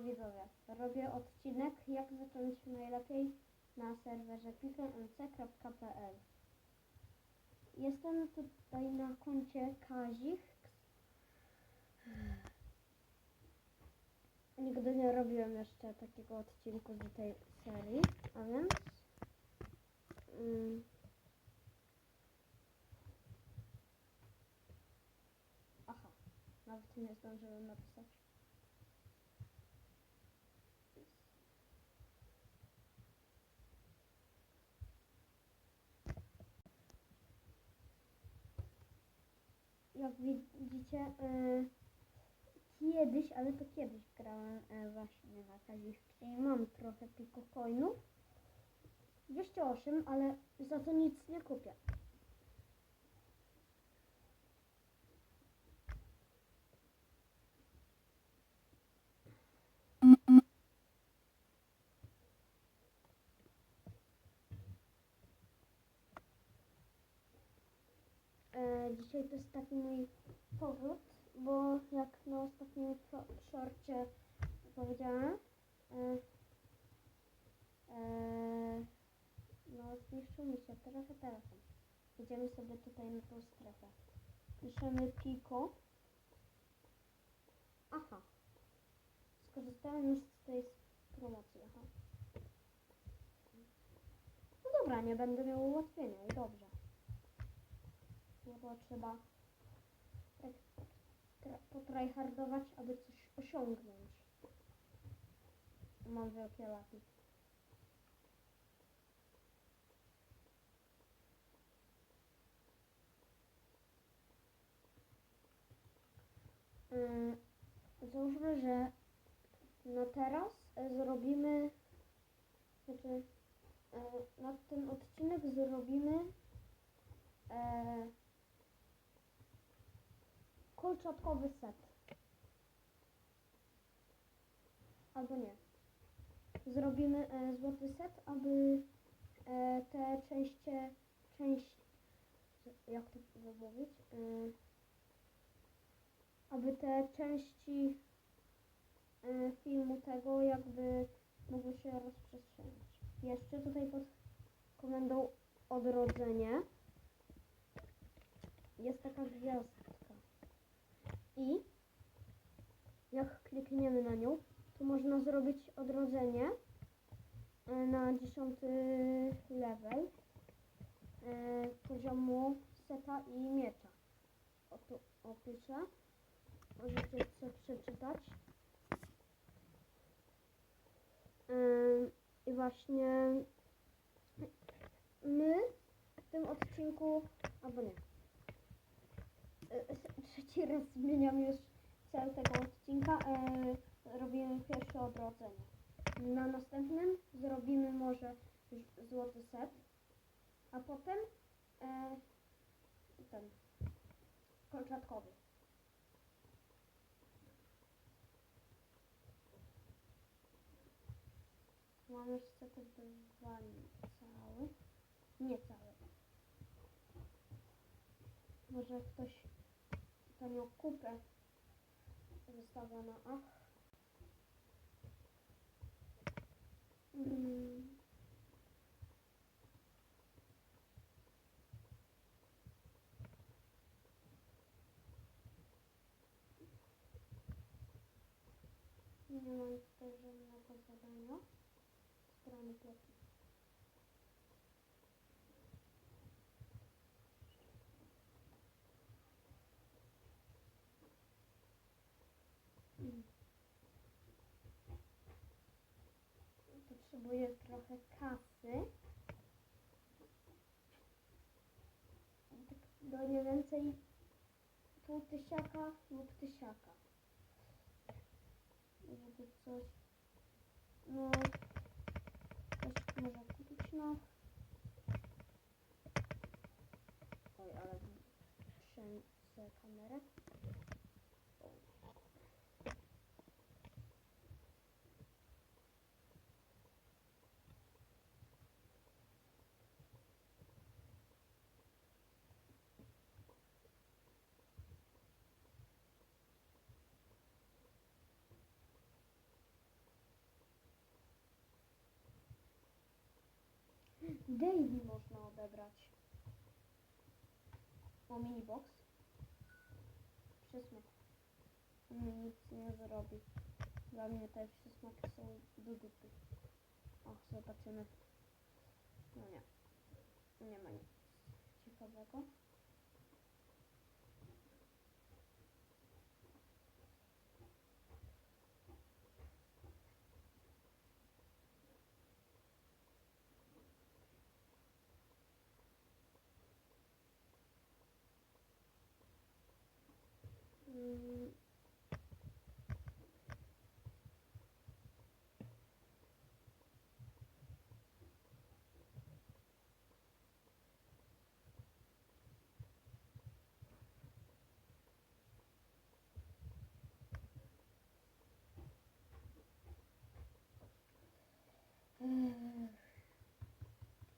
Widzowie, robię odcinek jak zacząć najlepiej na serwerze pifemc.pl Jestem tutaj na koncie Kazik. Nigdy nie robiłem jeszcze takiego odcinku z tej serii, a więc mm, aha, nawet nie zdążyłem napisać. Jak widzicie, e, kiedyś, ale to kiedyś grałem e, właśnie na Kaziszce i mam trochę pikocoinów. 208, ale za to nic nie kupię. E, dzisiaj to jest taki mój powrót, bo jak na ostatnim shorcie powiedziałem, e, e, no zniszczył mi się trochę telefon. Idziemy sobie tutaj na tą strefę. Piszemy Pico. Aha. Skorzystałem już z tej promocji, aha. No dobra, nie będę miał ułatwienia i dobrze. No bo trzeba tak tra- potryhardować, aby coś osiągnąć. Mam wielkie laki. Yy, Załóżmy, że na teraz e, zrobimy, znaczy e, na ten odcinek zrobimy e, kolczatkowy set. Albo nie. Zrobimy e, złoty set, aby e, te częście, część, jak to wymówić, e, aby te części e, filmu tego jakby mogły się rozprzestrzeniać. Jeszcze tutaj pod komendą odrodzenie jest taka gwiazdka. I jak klikniemy na nią, to można zrobić odrodzenie e, na 10 level e, poziomu seta i miecza. O tu opiszę. Możecie sobie przeczytać. Ym, I właśnie my w tym odcinku, albo nie, trzeci raz zmieniam już cel tego odcinka, y, robimy pierwsze odrodzenie. Na następnym zrobimy może złoty set, a potem y, ten kolczatkowy. Mam już sety cały. Nie cały. Może ktoś tanią kupę wystawia na ach. Mm. Nie mam tutaj żadnego zadania. Strony pierwszej. Mm. Potrzebuję trochę kasy. Tak do nie więcej pół tysiaka lub tysiaka. Żeby coś, no, coś może kupić, no. Oj, ale trzęsę kamerę. Daily można odebrać. O, minibox. Przysmak. Mi nic nie zrobi. Dla mnie te przysmaki są do dupy. O, zobaczymy. No nie. Nie ma nic ciekawego.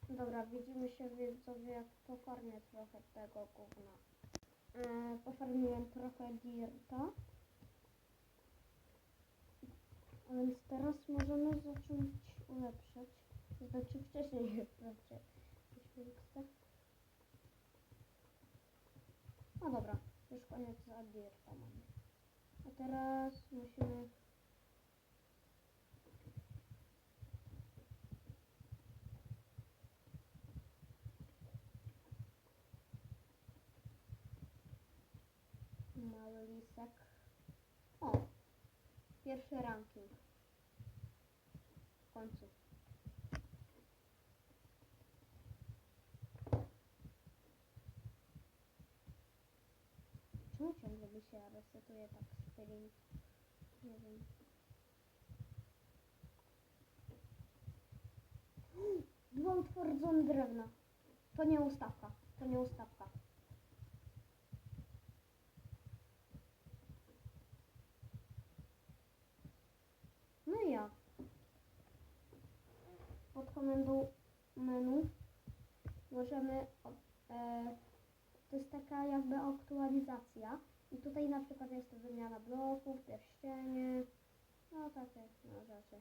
Dobra, widzimy się widzowie jak pofarmię trochę tego gówna. E, pofarmiłem trochę dirta. A więc teraz możemy zacząć ulepszać. Znaczy wcześniej wprawdzie. No dobra, już koniec za dirta mamy. A teraz musimy Pierwszy ranking. W końcu. Czemu ciągle mi się resetuje tak screen? Nie wiem. Dwa utwardzone drewna. To nie ustawka. To nie ustawka. No i ja. Pod komendą menu. Możemy, e, to jest taka jakby aktualizacja. I tutaj na przykład jest wymiana bloków, pierścienie, no takie no, rzeczy.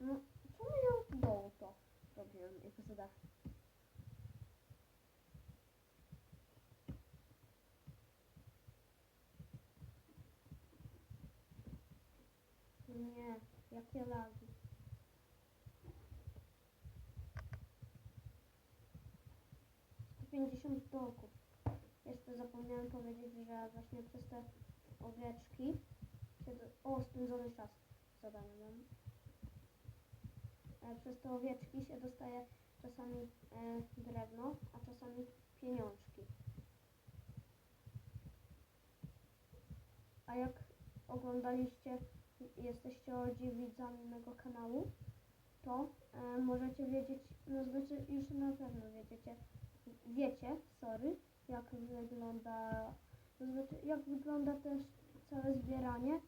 No, czemu ja od dołu to robiłem XD? Nie, jakie lagi. Pięćdziesiąt bloków. Jeszcze zapomniałem powiedzieć, że właśnie przez te owieczki. O, spędzony czas w zadaniu mam. E, przez te owieczki się dostaje czasami e, drewno, a czasami pieniążki. A jak oglądaliście, OG widzami mego kanału, to e, możecie wiedzieć, no znaczy już na pewno wiedziecie, wiecie, sorry, jak wygląda, to znaczy jak wygląda też całe zbieranie,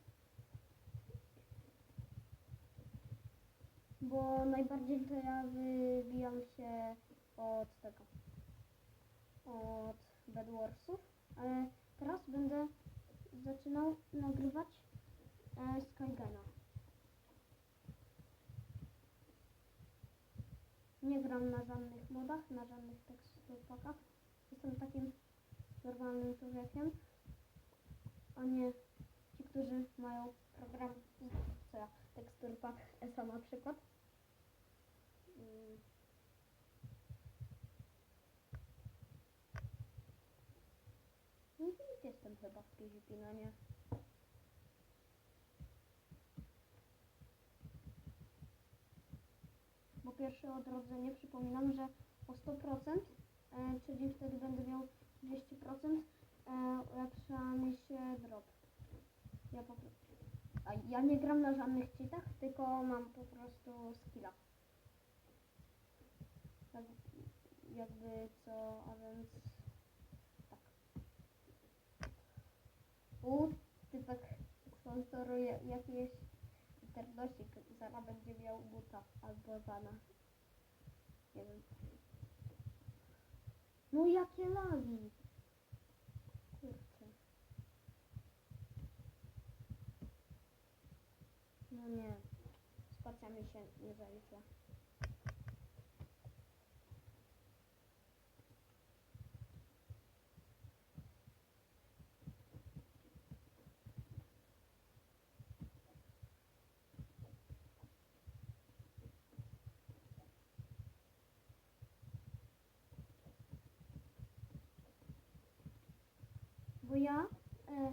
bo najbardziej to ja wybijam się od tego, od Bedwarsów, ale teraz będę zaczynał nagrywać e, Skygena. Nie gram na żadnych modach, na żadnych teksturpakach. Jestem takim normalnym człowiekiem, a nie ci, którzy mają program, co ja, teksturpak ESA na przykład. Mm. Jestem chyba w PvP, no nie? Pierwsze odrodzenie, przypominam, że o 100%, e, czyli wtedy będę miał 200%, e, ulepsza mi się drop. Ja po prostu... A ja nie gram na żadnych cheatach, tylko mam po prostu skilla. Tak, jakby co, a więc tak. U, typek sponsoruje jakiś sernosik. Zara będzie miał buta albo zana. Nie wiem. No jakie lagi! Kurczę. No nie. Spacjami się nie zalicza. Ja e,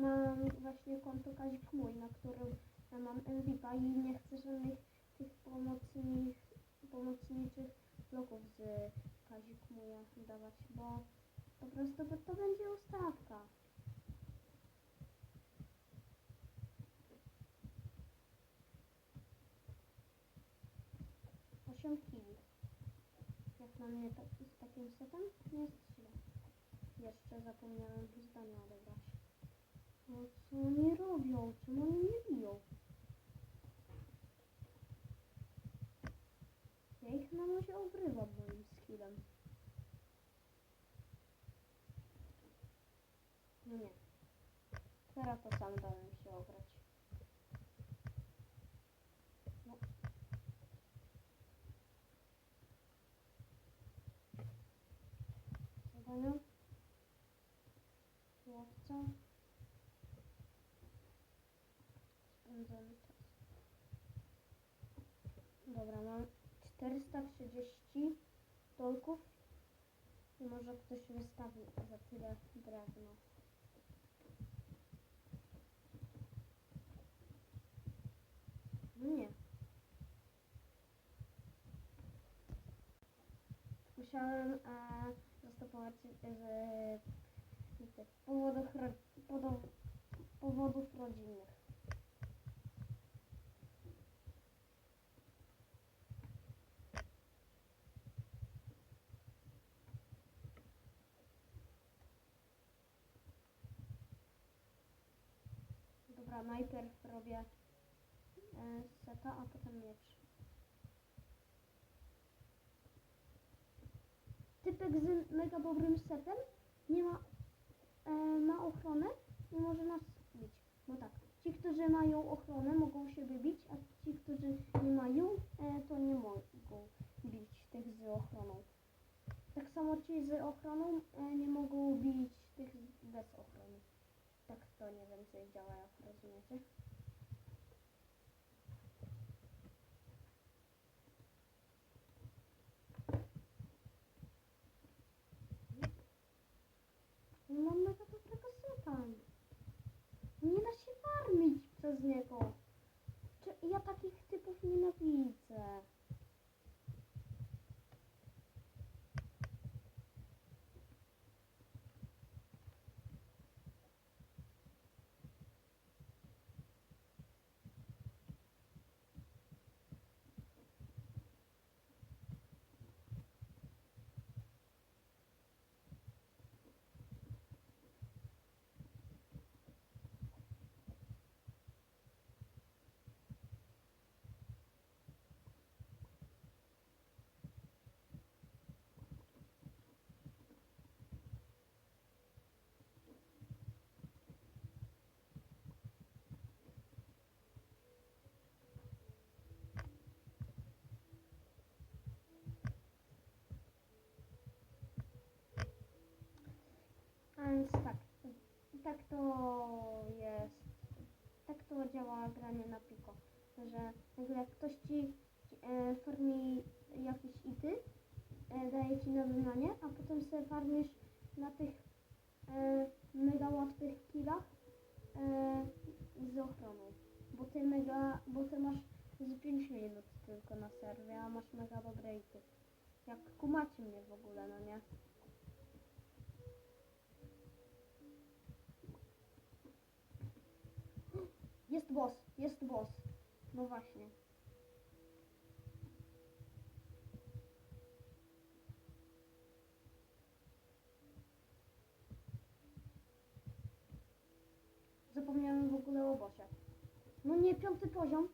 mam właśnie konto Kazik mój, na którym ja mam MVP i nie chcę żadnych tych pomocnych, pomocniczych bloków z Kazik mój dawać, bo po prostu bo to będzie ustawka. Osiem kili. Jak na mnie to, z takim setem nie jest źle. Jeszcze zapomniałem zdania odebrać. No co oni robią? Czemu oni mnie biją? Ja ich na razie obrywam moim skillem. No nie. Teraz to sam dałem się ograć. No. Zadania. Łowca. Spędzamy czas. Dobra, mam 430 dolków. I może ktoś wystawi za tyle drewno. No nie. Musiałem e, zastopować z, z powodów, powodów rodzinnych. Dobra, najpierw robię e, seta, a potem miecz. Typek z mega dobrym setem nie ma, e, ma ochronę, nie może nas bić. No tak, ci, którzy mają ochronę mogą się bić, a ci, którzy nie mają, e, to nie mogą bić tych z ochroną. Tak samo ci z ochroną e, nie mogą bić tych z- bez ochrony. Tak to nie więcej działa, jak rozumiecie. No Mam mega dobrego seta. Nie da się farmić przez niego. Czy ja takich typów nienawidzę. A więc tak, tak to jest, tak to działa granie na piko, że nagle jak ktoś ci e, farmi jakieś ity, e, daje ci na wyznanie, a potem sobie farmisz na tych e, mega łatwych killach e, z ochroną, bo ty mega, bo ty masz z 5 minut tylko na serwie, a masz mega dobre ity. Jak kumacie mnie w ogóle, no nie? Jest boss, jest boss. No właśnie. Zapomniałem w ogóle o bossie. No nie, piąty poziom.